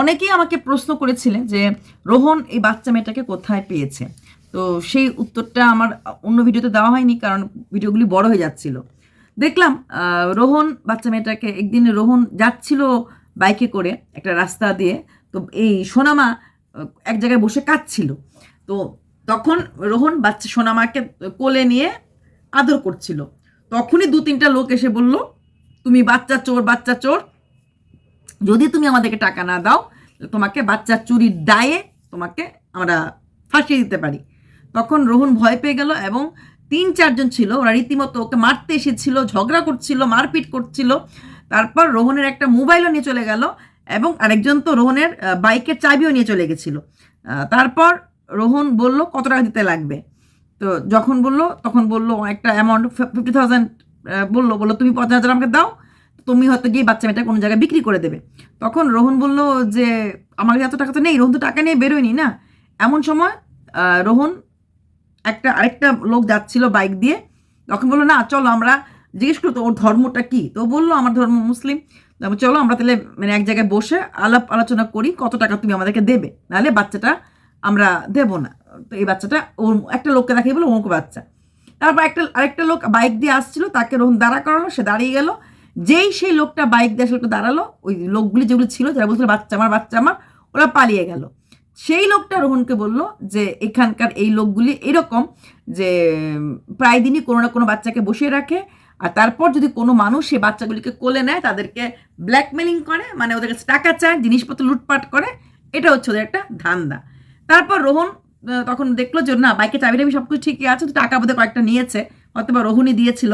অনেকেই আমাকে প্রশ্ন করেছিলেন যে, রোহন, এই বাচ্চা মেয়েটাকে কোথায় পেয়েছে? তো সেই উত্তরটা আমার অন্য ভিডিওতে দেওয়া হয়নি কারণ ভিডিওগুলি বড় হয়ে যাচ্ছিল। দেখলাম রোহন, বাচ্চা মেয়েটাকে একদিন রোহন যাচ্ছিল বাইকে করে একটা রাস্তা দিয়ে। তো এই সোনামা, এক জায়গায় বসে কাঁদছিল। তো তখন রোহন বাচ্চা সোনামাকে কোলে নিয়ে আদর করছিল। তখনই দু তিনটা লোক এসে বলল, তুমি বাচ্চা চোর বাচ্চা চোর। যদি তুমি আমাদেরকে টাকা না দাও, তোমাকে বাচ্চা চুরির দায়ে তোমাকে আমরা ফাঁসিয়ে দিতে পারি। তখন রোহন ভয় পেয়ে গেল এবং তিন চারজন ছিল, ওরা রীতিমতো ওকে মারতে এসেছিল, ঝগড়া করছিল, মারপিট করছিল। তারপর রোহনের একটা মোবাইলও নিয়ে চলে গেল এবং আরেকজন তো রোহনের বাইকের চাবিও নিয়ে চলে গেছিল। তারপর রোহন বলল, কত টাকা দিতে লাগবে? তো যখন বলল, তখন বলল, একটা অ্যামাউন্ট ফিফটি থাউজেন্ড বলল বলল, তুমি পঞ্চাশ হাজার আমাকে দাও। তুমি হয়তো গিয়ে বাচ্চা মেয়েটা কোনো জায়গায় বিক্রি করে দেবে। তখন রোহন বলল যে আমার কাছে এত টাকা তো নেই রোহন তো টাকা নিয়ে বেরোয়নি না? এমন সময় রোহন একটা আরেকটা লোক যাচ্ছিল বাইক দিয়ে। তখন বলল না চলো আমরা জিজ্ঞেস করতো ওর ধর্মটা কি? তো বলল আমার ধর্ম মুসলিম। তো আমি, চলো আমরা তাহলে মানে এক জায়গায় বসে আলাপ আলোচনা করি কত টাকা তুমি আমাদেরকে দেবে? নাহলে বাচ্চাটা আমরা দেবো না। তো এই বাচ্চাটা ওর একটা লোককে দেখাই বলো অমুক বাচ্চা। তারপর একটা আরেকটা লোক বাইক দিয়ে আসছিল তাকে রোহন দাঁড়া করালো সে দাঁড়িয়ে গেল। যেই সেই লোকটা বাইক দিয়ে আসলে দাঁড়াল, ওই লোকগুলি যেগুলো ছিল, যারা বলছিল বাচ্চা আমার বাচ্চা আমার, ওরা পালিয়ে গেল। সেই লোকটা রোহনকে বলল যে এখানকার এই লোকগুলি এরকম যে প্রায় দিনই কোনো না কোনো বাচ্চাকে বসিয়ে রাখে, আর তারপর যদি কোনো মানুষ সেই বাচ্চাগুলিকে কোলে নেয়, তাদেরকে ব্ল্যাকমেলিং করে মানে ওদের কাছে টাকা চায়, জিনিসপত্র লুটপাট করে, এটা হচ্ছে ওদের একটা ধান্দা। তারপর রোহন তখন দেখল যে না বাইকে চাবি টাবি সব কিছু ঠিকই আছে, তো টাকা বোধহয় কয়েকটা নিয়েছে হয়তো বা রোহনই দিয়েছিল।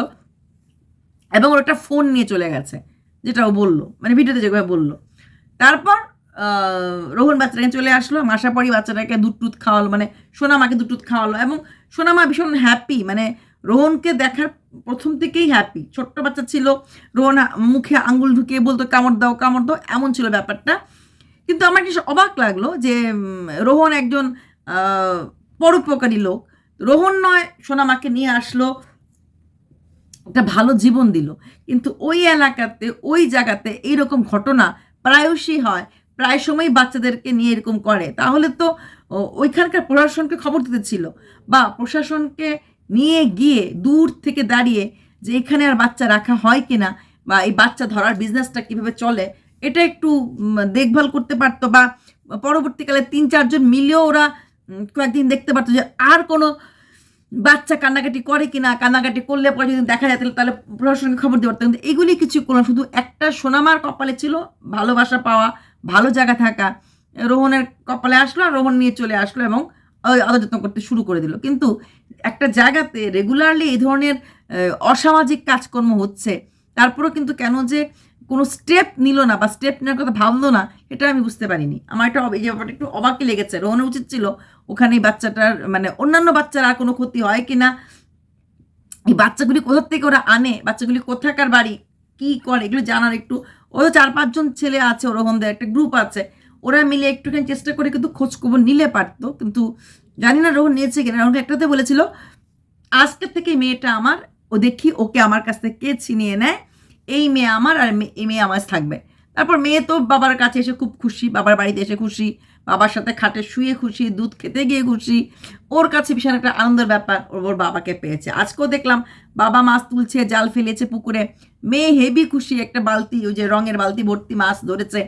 এবং ওর একটা ফোন নিয়ে চলে গেছে, যেটা ও বলল মানে ভিডিওতে যেভাবে বলল। তারপর রোহন বাচ্চাটাকে চলে আসলো মাসা পরই বাচ্চাটাকে দুধ খাওয়ালো মানে সোনামাকে দুধ খাওয়ালো এবং সোনামা ভীষণ হ্যাপি মানে রোহনকে দেখার প্রথম থেকেই হ্যাপি ছোট্ট বাচ্চা ছিল, রোহন মুখে আঙ্গুল ঢুকিয়ে বলতো, কামড় দাও কামড় দাও, এমন ছিল ব্যাপারটা। কিন্তু আমার কিছু অবাক লাগল যে রোহন একজন পরোপকারী লোক। রোহন নয়, সোনামাকে নিয়ে আসলো একটা ভালো জীবন দিল। কিন্তু ওই এলাকাতে, ওই জায়গাতে এইরকম ঘটনা প্রায়শই হয়। প্রায় সময় বাচ্চাদেরকে নিয়ে এরকম করে। তাহলে তো ওইখানকার প্রশাসনকে খবর দিতে ছিল বা প্রশাসনকে নিয়ে গিয়ে দূর থেকে দাঁড়িয়ে যে এখানে আর বাচ্চা রাখা হয় কিনা বা এই বাচ্চা ধরার বিজনেসটা কীভাবে চলে, এটা একটু দেখভাল করতে পারতো বা পরবর্তীকালে তিন চারজন মিলেও ওরা কয়েকদিন দেখতে পারতো যে আর কোনো বাচ্চা কান্নাকাটি করে কিনা, কান্নাকাটি করলে পরে যদি দেখা যায়, তাহলে প্রশাসনকে খবর দিতে পারতো কিন্তু এগুলি কিছু কোনো শুধু একটা সোনামার কপালে ছিল ভালোবাসা পাওয়া, ভালো জায়গা থাকা। রোহনের কপালে আসলো আর রোহন নিয়ে চলে আসলো এবং ওই আদর যত্ন করতে শুরু করে দিল। কিন্তু একটা জায়গাতে রেগুলারলি এই ধরনের অসামাজিক কাজকর্ম হচ্ছে। তারপরেও কিন্তু কেন যে কোনো স্টেপ নিল না বা স্টেপ নেওয়ার কথা ভাবলো না, এটা আমি বুঝতে পারিনি। আমার অব- এই ব্যাপারটা একটু অবাকই লেগেছে। রোহনের উচিত ছিল ওখানে এই বাচ্চাটার মানে অন্যান্য বাচ্চার আর কোনো ক্ষতি হয় কি না এই বাচ্চাগুলি কোথার থেকে ওরা আনে? বাচ্চাগুলি কোথাকার বাড়ি? কি করে? এগুলো জানার একটু, ওরা চার পাঁচজন ছেলে আছে, ওরকমদের একটা গ্রুপ আছে। ওরা মিলে একটুখানি চেষ্টা করে কিন্তু খোঁজ খবর নিলে পারতো। কিন্তু জানি না রোহন নিয়েছে কিনা। রোহনকে একটাতে বলেছিল, আজকে থেকে মেয়েটা আমার, ও দেখি ওকে আমার কাছ থেকে কে ছিনিয়ে নেয়। এই মেয়ে আমার আর এই মেয়ে আমার থাকবে। তারপর মেয়ে তো বাবার কাছে এসে খুব খুশি, বাবার বাড়িতে এসে খুশি, বাবার সাথে খাটে শুয়ে খুশি, দুধ খেতে গিয়ে খুশি। ওর কাছে ভীষণ একটা আনন্দের ব্যাপার, ওর বাবাকে পেয়েছে। আজকেও দেখলাম বাবা মাছ তুলছে, জাল ফেলেছে পুকুরে। মেয়ে হেভি খুশি, একটা বালতি, ওই যে রঙের বালতি ভর্তি মাছ ধরেছে।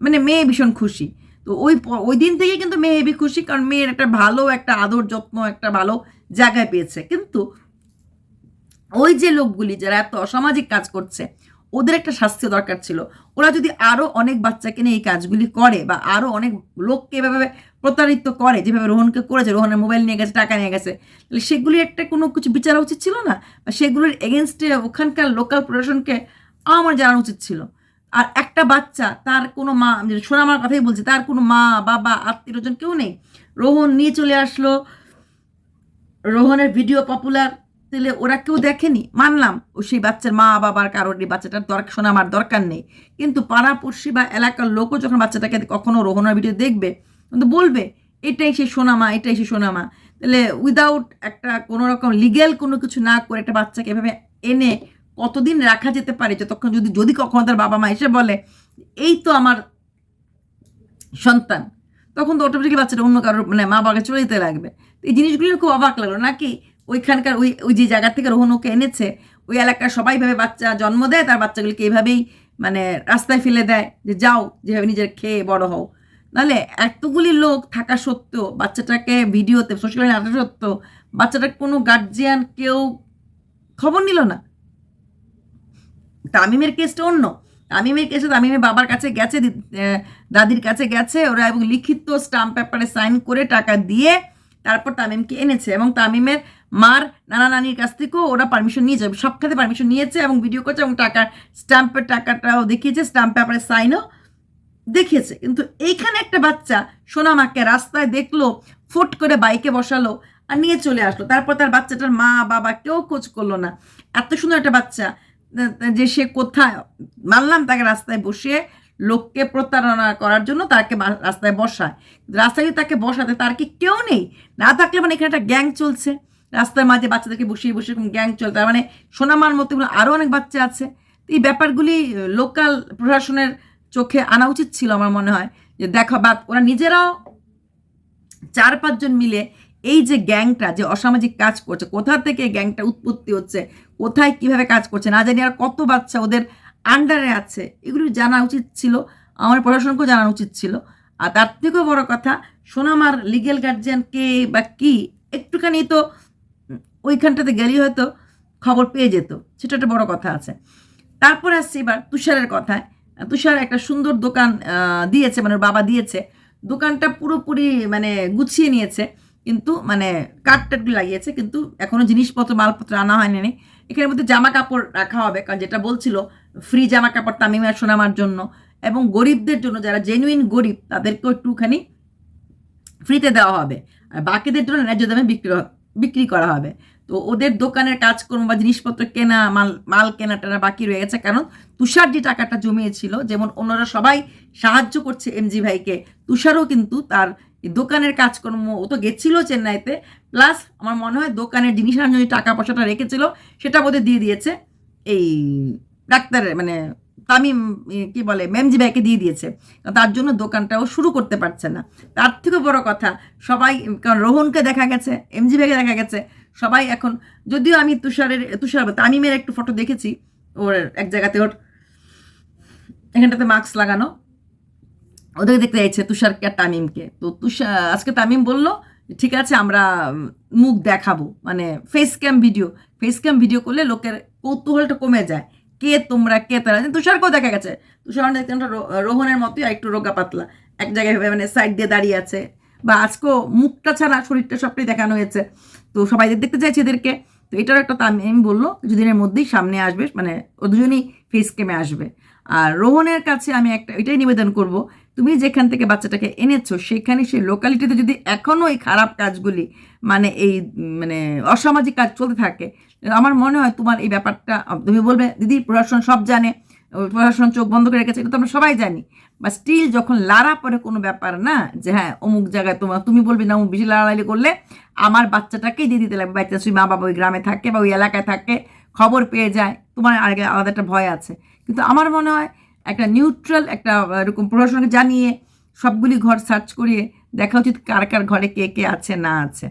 মানে মেয়ে ভীষণ খুশি। তো ওই ওই দিন থেকে কিন্তু মেয়ে হেভি খুশি, কারণ মেয়ের একটা ভালো, একটা আদর যত্ন, একটা ভালো জায়গায় পেয়েছে। কিন্তু ওই যে লোকগুলি যারা এত অসামাজিক কাজ করছে ওদের একটা শাস্তি দরকার ছিল। ওরা যদি আরও অনেক বাচ্চাকে নিয়ে এই কাজগুলি করে বা আরও অনেক লোককে এভাবে প্রতারিত করে, যেভাবে রোহনকে করেছে, রোহনের মোবাইল নিয়ে গেছে, টাকা নিয়ে গেছে, তাহলে সেগুলি একটা কোনো কিছু বিচার উচিত ছিল না? বা সেগুলোর এগেনস্টে ওখানকার লোকাল প্রশাসনকে আমার জানানো উচিত ছিল। আর একটা বাচ্চা, তার কোনো মা সোনামার কথাই বলছে, তার কোনো মা, বাবা আত্মীয়জন কেউ নেই। রোহন নিয়ে চলে আসলো। রোহনের ভিডিও পপুলার তাহলে ওরা কেউ দেখেনি? মানলাম, ও সেই বাচ্চার মা বাবার কারোর এই বাচ্চাটার দরকার শোনা আমার দরকার নেই। কিন্তু পাড়াপড়শি বা এলাকার লোকও যখন বাচ্চাটাকে কখনো রোহনের ভিডিও দেখবে কিন্তু বলবে, এটাই সে সোনামা, এটাই সে সোনামা। তাহলে উইদাউট একটা কোনো রকম লিগেল কোনো কিছু না করে একটা বাচ্চাকে এভাবে এনে কতদিন রাখা যেতে পারে? যতক্ষণ যদি যদি কখনো তার বাবা মা এসে বলে, এই তো আমার সন্তান। তখন তো অটোমেটিকলি বাচ্চাটা অন্য কারোর মানে মা বাবাকে চলে যেতে লাগবে। এই জিনিসগুলো খুব অবাক লাগল। নাকি ওইখানকার ওই ওই যে জায়গা থেকে রোহন ওকে এনেছে, ওই এলাকার সবাই ভাবে বাচ্চা জন্ম দেয়, তার বাচ্চাগুলিকে এইভাবেই মানে রাস্তায় ফেলে দেয় যে যাও, যেভাবে নিজের খেয়ে বড় হও। নাহলে এতগুলি লোক থাকা সত্ত্বেও বাচ্চাটাকে ভিডিওতে সোশ্যাল মিডিয়া আসা সত্ত্বেও বাচ্চাটার কোনো গার্জিয়ান কেউ খবর নিল না। তামিমের কেসটা অন্য। তামিমের কেসে তামিমের বাবার কাছে গেছে দাদির কাছে গেছে, ওরা এবং লিখিত স্টাম্প পেপারে সাইন করে টাকা দিয়ে তারপর তামিমকে এনেছে এবং তামিমের মার নানা নানির কাছ থেকেও ওরা পারমিশন নিয়েছে, সব খাতে পারমিশন নিয়েছে এবং ভিডিও করছে এবং টাকার স্টাম্পের টাকাটাও দেখিয়েছে স্টাম্প পেপারে সাইনও দেখিয়েছে। কিন্তু এইখানে একটা বাচ্চা সোনামাকে রাস্তায় দেখল, ফুট করে বাইকে বসালো আর নিয়ে চলে আসলো। তারপর তার বাচ্চাটার মা, বাবা কেউ খোঁজ করল না। এত সুন্দর একটা বাচ্চা যে সে কোথায়, মানলাম তাকে রাস্তায় বসিয়ে লোককে প্রতারণা করার জন্য তাকে রাস্তায় বসায়। রাস্তায় তাকে বসাতে তার কি কেউ নেই? না থাকলে মানে এখানে একটা গ্যাং চলছে। রাস্তার মাঝে বাচ্চাদেরকে বসিয়ে বসিয়ে এরকম গ্যাং চলে তার মানে সোনামার মতো আরও অনেক বাচ্চা আছে। এই ব্যাপারগুলি লোকাল প্রশাসনের চোখে আনা উচিত ছিল আমার মনে হয়। যে দেখা, বা ওরা নিজেরাও চার পাঁচজন মিলে এই যে গ্যাংটা যে অসামাজিক কাজ করছে, কোথা থেকে গ্যাংটা উৎপত্তি হচ্ছে, কোথায় কীভাবে কাজ করছে, না জানি আর কত বাচ্চা ওদের আন্ডারে আছে, এগুলি জানা উচিত ছিল, আমার প্রশাসনকেও জানা উচিত ছিল। আর তার থেকেও বড় কথা, সোনামার লিগেল গার্জিয়ান কে বা কি, একটুখানি তো ওইখানটাতে গেলেই হয়তো খবর পেয়ে যেত। সেটা একটা বড় কথা আছে। তারপরে আসছে এবার তুষারের কথায়। তুষার একটা সুন্দর দোকান দিয়েছে মানে বাবা দিয়েছে। দোকানটা পুরোপুরি মানে গুছিয়ে নিয়েছে। কিন্তু মানে কাঠ টাটগুলো লাগিয়েছে। কিন্তু এখনও জিনিসপত্র, মালপত্র আনা হয়নি নি। এখানের মধ্যে জামা কাপড় রাখা হবে। কারণ যেটা বলছিল ফ্রি জামা কাপড় তামিমা সোনামার জন্য। এবং গরিবদের জন্য, যারা জেনুইন গরিব, তাদেরকেও একটুখানি ফ্রিতে দেওয়া হবে। আর বাকিদের জন্য ন্যায্য দামে বিক্রি বিক্রি করা হবে। তো ওদের দোকানের কাজকর্ম বা জিনিসপত্র কেনা, মাল মাল কেনা টেনা বাকি রয়ে গেছে। কারণ তুষার যে টাকাটা জমিয়েছিল, যেমন অন্যরা সবাই সাহায্য করছে এমজি ভাইকে, তুষারও কিন্তু তার দোকানের কাজকর্ম, ও তো গেছিল চেন্নাইতে প্লাস আমার মনে হয় দোকানের জিনিস আনার টাকা পয়সাটা রেখেছিল, সেটা বোধহয় দিয়ে দিয়েছে এই ডাক্তারের মানে তামিম কি বলে, মেমজি ভাইকে দিয়ে দিয়েছে। তার জন্য দোকানটাও শুরু করতে পারছে না। তার থেকে বড় কথা, সবাই, কারণ রোহনকে দেখা গেছে, এমজি ভাইকে দেখা গেছে, সবাই এখন, যদিও আমি তুষারের, তুষার, তামিমের একটু ফটো দেখেছি, ওর এক জায়গাতে ওর, এখানটাতে মাস্ক লাগানো। ওদেরকে দেখতে যাচ্ছে তুষারকে আর তামিমকে। তো তুষার আজকে তামিম বলল, ঠিক আছে, আমরা মুখ দেখাবো। মানে face cam video face cam video করলে লোকের কৌতূহলটা কমে যায়। কে তোমরা কে তারা? তুষারকেও দেখা গেছে। তুষার দেখতে রোহনের মতোই একটু রোগা পাতলা। এক জায়গায় মানে সাইড দিয়ে দাঁড়িয়ে আছে। বা আজকেও মুখটা ছাড়া শরীরটা সবটাই দেখানো হয়েছে। তো সবাই দেখতে চাইছে এদেরকে। তো এটারও একটা তামিম বলল দুদিনের মধ্যেই সামনে আসবে। মানে ও দুজনেই ফেস ক্যামে আসবে। আর রোহনের কাছে আমি একটা এটাই নিবেদন করব তুমি যেখান থেকে বাচ্চাটাকে এনেছো, সেখানে সেই লোকালিটিতে যদি এখনও এই খারাপ কাজগুলি মানে এই মানে অসামাজিক কাজ চলতে থাকে, আমার মনে হয় তোমার এই ব্যাপারটা, তুমি বলবে, দিদি, প্রশাসন সব জানে প্রশাসন চোখ বন্ধ করে রেখেছে, এটা তো আমরা সবাই জানি। বা স্টিল যখন লাড়া পরে কোনো ব্যাপার না, যে হ্যাঁ অমুক জায়গায় তোমার, তুমি বলবে না, অমুক বেশি লাড়ালাড়ি করলে, আমার বাচ্চাটাকেই দিয়ে দিতে লাগবে। বাচ্চা মা বাবা ওই গ্রামে থাকে বা ওই এলাকায় থাকে, খবর পেয়ে যায়, তোমার আগে আলাদা একটা ভয় আছে। কিন্তু আমার মনে হয় একটা নিউট্রাল একটা এরকম প্রশাসনকে জানিয়ে সবগুলি ঘর সার্চ করিয়ে দেখা উচিত কার কার ঘরে কে কে আছে, না আছে।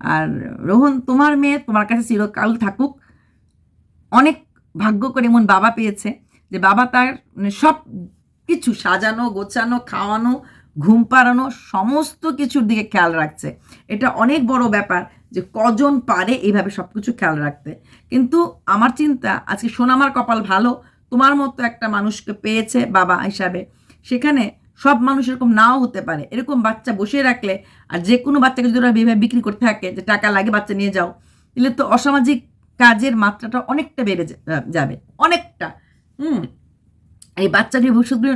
আর রোহন, তোমার মেয়ে তোমার কাছে চিরকাল থাকুক। অনেক ভাগ্য করে এমন বাবা পেয়েছে যে বাবা তার মানে সব কিছু সাজানো, গোছানো, খাওয়ানো, ঘুম পাড়ানো, সমস্ত কিছুর দিকে খেয়াল রাখছে। এটা অনেক বড় ব্যাপার যে কজন পারে এইভাবে সব কিছু খেয়াল রাখতে। কিন্তু আমার চিন্তা, আজকে সোনামার কপাল ভালো তোমার মতো একটা মানুষকে পেয়েছে বাবা হিসাবে। সেখানে সব মানুষ এরকম নাও হতে পারে। এরকম বাচ্চা বসিয়ে রাখলে আর যে কোনো বাচ্চাকে যদি ওরা এইভাবে বিক্রি করতে থাকে যে টাকা লাগে বাচ্চা নিয়ে যাও, তাহলে তো অসামাজিক কাজের মাত্রাটা অনেকটা বেড়ে যাবে। অনেকটা। হুম। এই বাচ্চাটির ভবিষ্যৎগুলো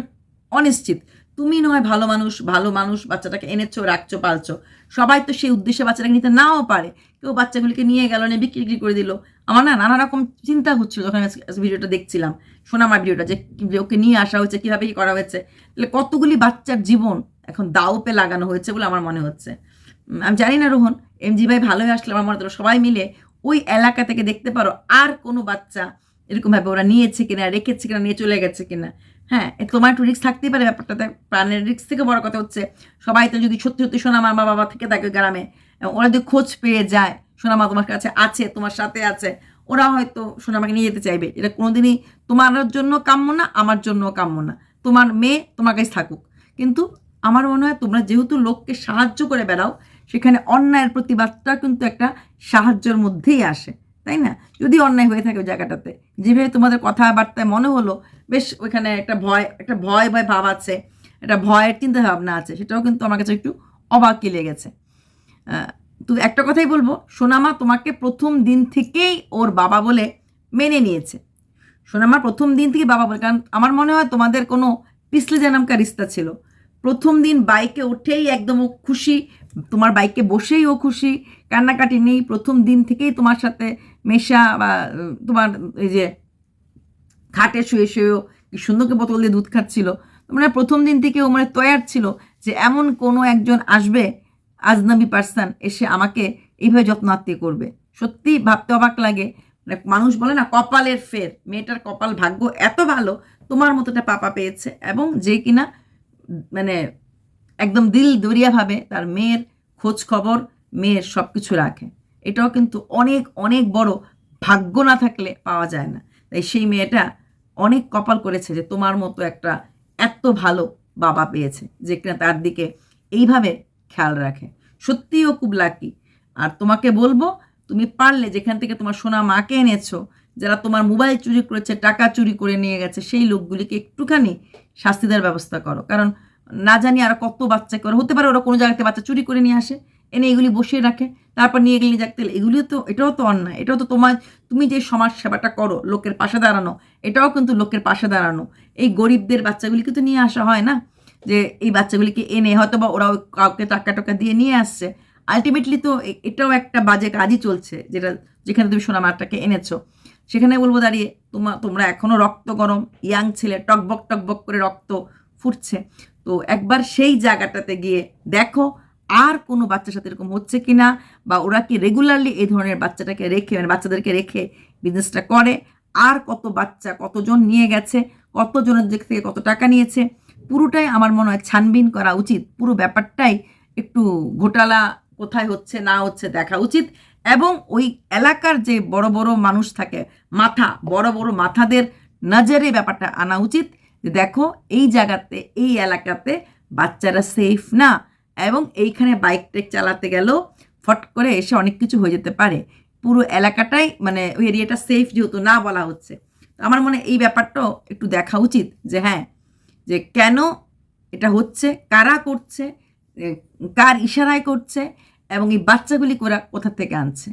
অনিশ্চিত। তুমি নয় ভালো মানুষ ভালো মানুষ, বাচ্চাটাকে এনেছো, রাখছো, পালছো। সবাই তো সেই উদ্দেশ্যে বাচ্চাটাকে নিতে নাও পারে। কেউ বাচ্চাগুলিকে নিয়ে গেল বিক্রি বিক্রি করে দিল। আমার না নানা রকম চিন্তা হচ্ছিল যখন ভিডিওটা দেখছিলাম। সোনামার ভিডিওটা যে ওকে নিয়ে আসা হয়েছে, কীভাবে কী করা হয়েছে। তাহলে কতগুলি বাচ্চার জীবন এখন দাওপে লাগানো হয়েছে বলে আমার মনে হচ্ছে। আমি জানি না রোহন এমজি ভাই ভালো হয়ে আসলে আমার মনে হতো সবাই মিলে ওই এলাকা থেকে দেখতে পারো আর কোনো বাচ্চা এরকমভাবে ওরা নিয়েছে কিনা, রেখেছে কিনা, নিয়ে চলে গেছে কিনা। হ্যাঁ তোমার একটু রিস্ক থাকতেই পারে ব্যাপারটাতে। প্রাণের রিক্স থেকে বড় কথা হচ্ছে, সবাই তো যদি সত্যি সত্যি শোনা মা বাবা থেকে থাকে গ্রামে ওরা যদি খোঁজ পেয়ে যায়, সোনামা তোমার কাছে আছে, তোমার সাথে আছে। ওরা হয়তো সোনামাকে নিয়ে যেতে চাইবে। এটা কোনোদিনই তোমার জন্য কাম্য না, আমার জন্য কাম্য না। তোমার মেয়ে তোমার কাছে থাকুক। কিন্তু আমার মনে হয় তোমরা যেহেতু লোককে সাহায্য করে বেড়াও, সেখানে অন্যায়ের প্রতিবাদটা কিন্তু একটা সাহায্যের মধ্যেই আসে, তাই না? যদি অন্যায় হয়ে থাকে ওই জায়গাটাতে। যেভাবে তোমাদের কথাবার্তায় মনে হলো, বেশ ওইখানে একটা ভয় একটা ভয় ভয় ভাব আছে, একটা ভয়ের চিন্তা ভাবনা আছে, সেটাও কিন্তু আমার কাছে একটু অবাকই লেগেছে। তো একটা কথাই বলব, সোনামা তোমাকে প্রথম দিন থেকেই ওর বাবা বলে মেনে নিয়েছে। সোনামা প্রথম দিন থেকে বাবা বলে, কারণ আমার মনে হয় তোমাদের কোনো পিছলে জানামকা রিস্তা ছিল। প্রথম দিন বাইকে উঠেই একদম ও খুশি, তোমার বাইকে বসেই ও খুশি, কান্নাকাটি নেই, প্রথম দিন থেকেই তোমার সাথে মেশা বা তোমার এই যে খাটে শুয়ে শুয়েও কি সুন্দরকে বোতল দিয়ে দুধ খাচ্ছিল। মানে প্রথম দিন থেকে ও মানে তৈয়ার ছিল যে এমন কোনো একজন আসবে আজনবি পার্সন এসে আমাকে এইভাবে যত্নাত্তি করবে। সত্যি ভাবতে অবাক লাগে। মানে মানুষ বলে না, কপালের ফের। মেয়েটার কপাল ভাগ্য এত ভালো, তোমার মতো একটা পাপা পেয়েছে এবং যে কিনা মানে একদম দিল দরিয়াভাবে তার মেয়ের খোঁজ খবর, মেয়ের সব কিছু রাখে। এটাও কিন্তু অনেক অনেক বড় ভাগ্য না থাকলে পাওয়া যায় না। তাই সেই মেয়েটা অনেক কপাল করেছে যে তোমার মতো একটা এত ভালো বাবা পেয়েছে, যে কিনা তার দিকে এইভাবে খেয়াল রাখে। সত্যিও খুব লাকি আর তোমাকে বলব, তুমি পারলে যেখান থেকে তোমার সোনা মাকে এনেছো, যারা তোমার মোবাইল চুরি করেছে, টাকা চুরি করে নিয়ে গেছে, সেই লোকগুলিকে একটুখানি শাস্তি দেওয়ার ব্যবস্থা করো। কারণ না জানি আর কত বাচ্চা করে, হতে পারে ওরা কোনো জায়গাতে বাচ্চা চুরি করে নিয়ে আসে, এনে এগুলি বসিয়ে রাখে, তারপর নিয়ে গেলে যাকে এগুলিও তো, এটাও তো অন্যায়। এটাও তো তোমার, তুমি যে সমাজ সেবাটা করো, লোকের পাশে দাঁড়ানো, এটাও কিন্তু লোকের পাশে দাঁড়ানো। এই গরিবদের বাচ্চাগুলিকে তো নিয়ে আসা হয় না? যে এই বাচ্চাগুলিকে এনে হয়তো বা ওরাও কাউকে টাকা টাকা দিয়ে নিয়ে আসছে। আলটিমেটলি তো এটাও একটা বাজে কাজই চলছে, যেটা যেখানে তুমি সোনা মারটাকে এনেছো। সেখানে বলব দাঁড়িয়ে, তোমা, তোমরা এখনও রক্ত গরম, ইয়াং ছেলে, টকবক টকবক করে রক্ত ফুটছে। তো একবার সেই জায়গাটাতে গিয়ে দেখো, আর কোনো বাচ্চার সাথে এরকম হচ্ছে কি না বা ওরা কি রেগুলারলি এই ধরনের বাচ্চাটাকে রেখে মানে বাচ্চাদেরকে রেখে বিজনেসটা করে, আর কত বাচ্চা কতজন নিয়ে গেছে, কতজনের দিক থেকে কত টাকা নিয়েছে পুরোটাই আমার মনে হয় ছানবিন করা উচিত। পুরো ব্যাপারটাই একটু ঘোটালা, কোথায় হচ্ছে, না হচ্ছে দেখা উচিত। এবং ওই এলাকার যে বড় বড় মানুষ থাকে, মাথা, বড় বড় মাথাদের নজরে ব্যাপারটা আনা উচিত যে দেখো, এই জায়গাতে, এই এলাকাতে বাচ্চারা সেফ না। এবং এইখানে বাইক টেক চালাতে গেলেও ফট করে এসে অনেক কিছু হয়ে যেতে পারে। পুরো এলাকাটাই মানে ওই এরিয়াটা সেফ যেহেতু না বলা হচ্ছে। তো আমার মনে এই ব্যাপারটাও একটু দেখা উচিত যে হ্যাঁ যে কেন এটা হচ্ছে, কারা করছে কার ইশারায় করছে এবং এই বাচ্চাগুলি কোরা কোথা থেকে আনছে?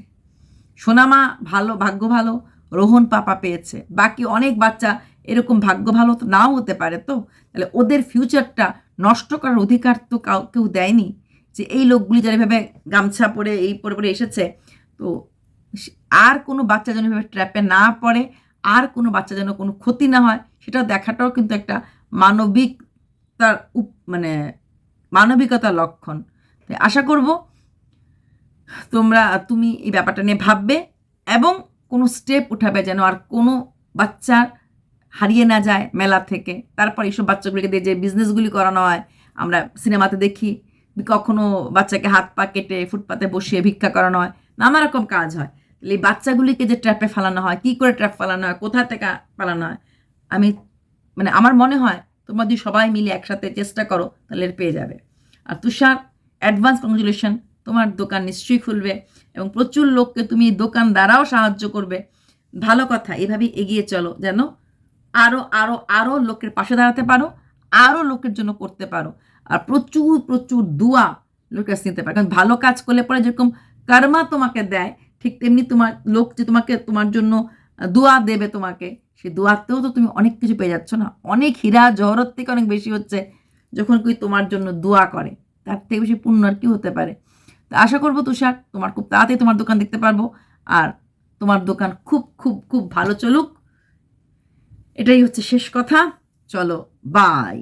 সোনামা ভালো, ভাগ্য ভালো, রোহন পাপা পেয়েছে। বাকি অনেক বাচ্চা এরকম ভাগ্য ভালো তো নাও হতে পারে তো? তাহলে ওদের ফিউচারটা নষ্ট করার অধিকার তো কাউ, কেউ দেয়নি? যে এই লোকগুলি যারা এভাবে গামছা পরে, এই পরে পরে এসেছে, তো আর কোনো বাচ্চা যেন এভাবে ট্র্যাপে না পড়ে, আর কোনো বাচ্চা যেন কোনো ক্ষতি না হয়, সেটাও দেখাটাও কিন্তু একটা মানবিকতার উপ মানে মানবিকতার লক্ষণ। আশা করব তোমরা, তুমি এই ব্যাপারটা নিয়ে ভাববে এবং কোনো স্টেপ উঠাবে যেন আর কোনো বাচ্চা হারিয়ে না যায় মেলা থেকে। তারপর এইসব বাচ্চাগুলিকে দিয়ে যে বিজনেসগুলি করানো হয়, আমরা সিনেমাতে দেখি, কখনো বাচ্চাকে হাত পা কেটে ফুটপাতে বসিয়ে ভিক্ষা করানো হয়, নানা রকম কাজ হয়। তাহলে এই বাচ্চাগুলিকে যে ট্র্যাপে ফেলানো হয়, কী করে ট্র্যাপ ফেলানো হয়, কোথা থেকে ফেলানো হয়, আমি মানে আমার মনে হয় তোমরা যদি সবাই মিলে একসাথে চেষ্টা করো, তাহলে পেয়ে যাবে। আর তুষার অ্যাডভান্স কংগ্রেচুলেশন তোমার দোকান নিশ্চয়ই খুলবে এবং প্রচুর লোককে তুমি দোকান দ্বারাও সাহায্য করবে। ভালো কথা, এভাবেই এগিয়ে চলো, যেন আরও আরও আরও লোকের পাশে দাঁড়াতে পারো আরও লোকের জন্য করতে পারো। আর প্রচুর প্রচুর দোয়া লোকের কাছে নিতে পারো। কারণ ভালো কাজ করলে পরে যেরকম কর্মা তোমাকে দেয়, ঠিক তেমনি তোমার লোক যে তোমাকে, তোমার জন্য দোয়া দেবে তোমাকে সেই দোয়াতেও তো তুমি অনেক কিছু পেয়ে যাচ্ছ না? অনেক হীরা, জহরত থেকে অনেক বেশি হচ্ছে যখন কেউ তোমার জন্য দোয়া করে। তার থেকে বেশি পুণ্য আর কি হতে পারে। তো আশা করব তুষার, তোমার খুব তাড়াতাড়ি তোমার দোকান দেখতে পারব। আর তোমার দোকান খুব খুব খুব ভালো চলুক। এটাই হচ্ছে শেষ কথা। চলো বাই